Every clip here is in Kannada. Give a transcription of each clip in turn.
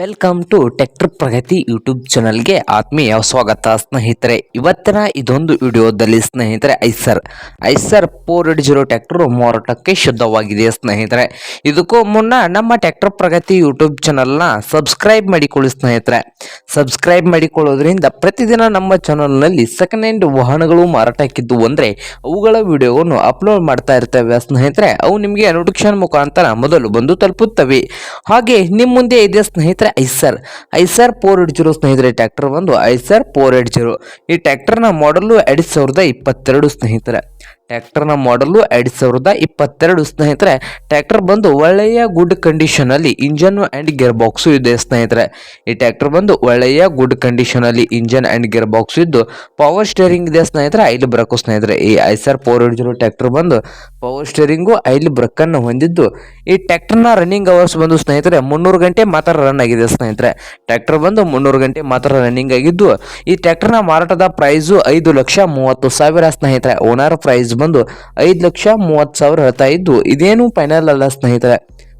Welcome to tractor Pragati YouTube ಚಾನಲ್ಗೆ ಆತ್ಮೀಯ ಸ್ವಾಗತ, ಸ್ನೇಹಿತರೆ. ಇವತ್ತಿನ ಇದೊಂದು ವಿಡಿಯೋದಲ್ಲಿ ಸ್ನೇಹಿತರೆ Eicher Eicher four eight zero tractor ಮಾರಾಟಕ್ಕೆ ಶುದ್ಧವಾಗಿದೆ, ಸ್ನೇಹಿತರೆ. ಇದಕ್ಕೂ ಮುನ್ನ ನಮ್ಮ ಟ್ಯಾಕ್ಟರ್ ಪ್ರಗತಿ ಯೂಟ್ಯೂಬ್ ಚಾನಲ್ನ ಸಬ್ಸ್ಕ್ರೈಬ್ ಮಾಡಿಕೊಳ್ಳಿ, ಸ್ನೇಹಿತರೆ. ಸಬ್ಸ್ಕ್ರೈಬ್ ಮಾಡಿಕೊಳ್ಳೋದ್ರಿಂದ ಪ್ರತಿದಿನ ನಮ್ಮ ಚಾನಲ್ನಲ್ಲಿ ಸೆಕೆಂಡ್ ಹ್ಯಾಂಡ್ ವಾಹನಗಳು ಮಾರಾಟಕ್ಕಿದ್ದು ಅಂದರೆ ಅವುಗಳ ವಿಡಿಯೋವನ್ನು ಅಪ್ಲೋಡ್ ಮಾಡ್ತಾ ಇರ್ತೇವೆ, ಸ್ನೇಹಿತರೆ. ಅವು ನಿಮಗೆ ನೋಟಿಫಿಕೇಶನ್ ಮುಖಾಂತರ ಮೊದಲು ಬಂದು ತಲುಪುತ್ತವೆ. ಹಾಗೆ ನಿಮ್ಮ ಮುಂದೆ ಇದೆ, ಸ್ನೇಹಿತರೆ Eicher. Eicher four eight zero ಸ್ನೇಹಿತರೆ, ಟ್ರ್ಯಾಕ್ಟರ್ ಒಂದು ಐಸರ್ ಫೋರ್ ಏಟ್ ಜೀರೋ. ಈ ಟ್ರ್ಯಾಕ್ಟರ್ನ ಮಾಡಲು ಎರಡು ಸಾವಿರದ ಇಪ್ಪತ್ತೆರಡು ಸ್ನೇಹಿತರೆ. ಟ್ರ್ಯಾಕ್ಟರ್ನ ಮಾಡಲು ಎರಡು ಸಾವಿರದ ಇಪ್ಪತ್ತೆರಡು ಸ್ನೇಹಿತರೆ ಟ್ಯಾಕ್ಟರ್ ಬಂದು ಒಳ್ಳೆಯ ಗುಡ್ ಕಂಡೀಷನಲ್ಲಿ ಇಂಜನ್ ಆ್ಯಂಡ್ ಗೇರ್ ಬಾಕ್ಸು ಇದೆ ಸ್ನೇಹಿತರೆ. ಈ ಟ್ರ್ಯಾಕ್ಟರ್ ಬಂದು ಒಳ್ಳೆಯ ಗುಡ್ ಕಂಡೀಷನಲ್ಲಿ ಇಂಜನ್ ಆ್ಯಂಡ್ ಗೇರ್ ಬಾಕ್ಸ್ ಇದ್ದು ಪವರ್ ಸ್ಟೇರಿಂಗ್ ಇದೆ ಸ್ನೇಹಿತರೆ ಐಲ್ ಬ್ರಕ್ಕು ಸ್ನೇಹಿತರೆ. ಈ Eicher four eight zero tractor ಬಂದು ಪವರ್ ಸ್ಟೇರಿಂಗು ಐಲ್ ಬ್ರಕ್ಕನ್ನು ಹೊಂದಿದ್ದು, ಈ ಟ್ಯಾಕ್ಟರ್ನ ರನ್ನಿಂಗ್ ಅವರ್ಸ್ ಬಂದು ಸ್ನೇಹಿತರೆ ಮುನ್ನೂರು ಗಂಟೆ ಮಾತ್ರ ರನ್ ಆಗಿದೆ ಸ್ನೇಹಿತರೆ. ಟ್ಯಾಕ್ಟರ್ ಬಂದು ಮುನ್ನೂರು ಗಂಟೆ ಮಾತ್ರ ರನ್ನಿಂಗ್ ಆಗಿದ್ದು, ಈ ಟ್ಯಾಕ್ಟರ್ನ ಮಾರಾಟದ ಪ್ರೈಸು ಐದು ಲಕ್ಷ ಮೂವತ್ತು ಸಾವಿರ ಸ್ನೇಹಿತರೆ. ಓನರ್ ಪ್ರೈಸ್ ಬಂದು ಐದು ಲಕ್ಷ ಮೂವತ್ತು ಸಾವಿರ ಹೇಳ್ತಾ ಇದ್ದು, ಇದೇನು ಫೈನಲ್ ಅಲ್ಲ ಸ್ನೇಹಿತರೆ.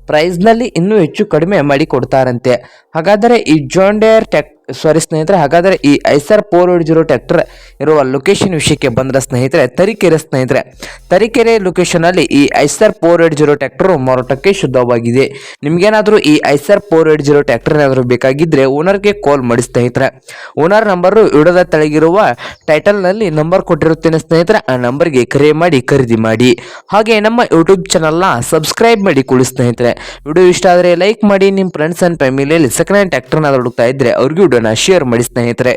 ಪ್ರೈಸ್ನಲ್ಲಿ ಇನ್ನೂ ಹೆಚ್ಚು ಕಡಿಮೆ ಮಾಡಿ ಕೊಡ್ತಾರಂತೆ. ಹಾಗಾದರೆ ಈ ಜಾಂಡೇರ್ ಟ್ಯಾಕ್ ಸಾರಿ ಸ್ನೇಹಿತರೆ, ಹಾಗಾದರೆ ಈ Eicher four eight zero tractor ಇರುವ ಲೊಕೇಶನ್ ವಿಷಯಕ್ಕೆ ಬಂದರೆ ಸ್ನೇಹಿತರೆ, ತರೀಕೆರೆ ಸ್ನೇಹಿತರೆ. ತರೀಕೆರೆ ಲೊಕೇಶನಲ್ಲಿ ಈ Eicher four eight zero tractor ಮಾರಾಟಕ್ಕೆ ಶುದ್ಧವಾಗಿದೆ. ನಿಮಗೇನಾದರೂ ಈ Eicher four eight zero tractor ಏನಾದರೂ ಬೇಕಾಗಿದ್ದರೆ ಓನರ್ಗೆ ಕಾಲ್ ಮಾಡಿ ಸ್ನೇಹಿತರೆ. ಓನರ್ ನಂಬರು ವಿಡೋದ ತೆಳಗಿರುವ ಟೈಟಲ್ನಲ್ಲಿ ನಂಬರ್ ಕೊಟ್ಟಿರುತ್ತೇನೆ ಸ್ನೇಹಿತರೆ. ಆ ನಂಬರ್ಗೆ ಕರೆ ಮಾಡಿ, ಖರೀದಿ ಮಾಡಿ. ಹಾಗೆ ನಮ್ಮ ಯೂಟ್ಯೂಬ್ ಚಾನಲ್ನ ಸಬ್ಸ್ಕ್ರೈಬ್ ಮಾಡಿ ಕೊಡಿ ಸ್ನೇಹಿತರೆ. ವಿಡಿಯೋ ಇಷ್ಟ ಆದರೆ ಲೈಕ್ ಮಾಡಿ ನಿಮ್ಮ ಫ್ರೆಂಡ್ಸ್ ಆ್ಯಂಡ್ ಫ್ಯಾಮಿಲಿಯಲ್ಲಿ ಸೆಕೆಂಡ್ ಹ್ಯಾಂಡ್ ಟ್ಯಾಕ್ಟರ್ನ ಹುಡುಕ್ತಾ ಇದ್ದರೆ ಅವ್ರಿಗೂ ವಿಡಿಯೋನ ಶೇರ್ ಮಾಡಿ ಸ್ನೇಹಿತರೆ.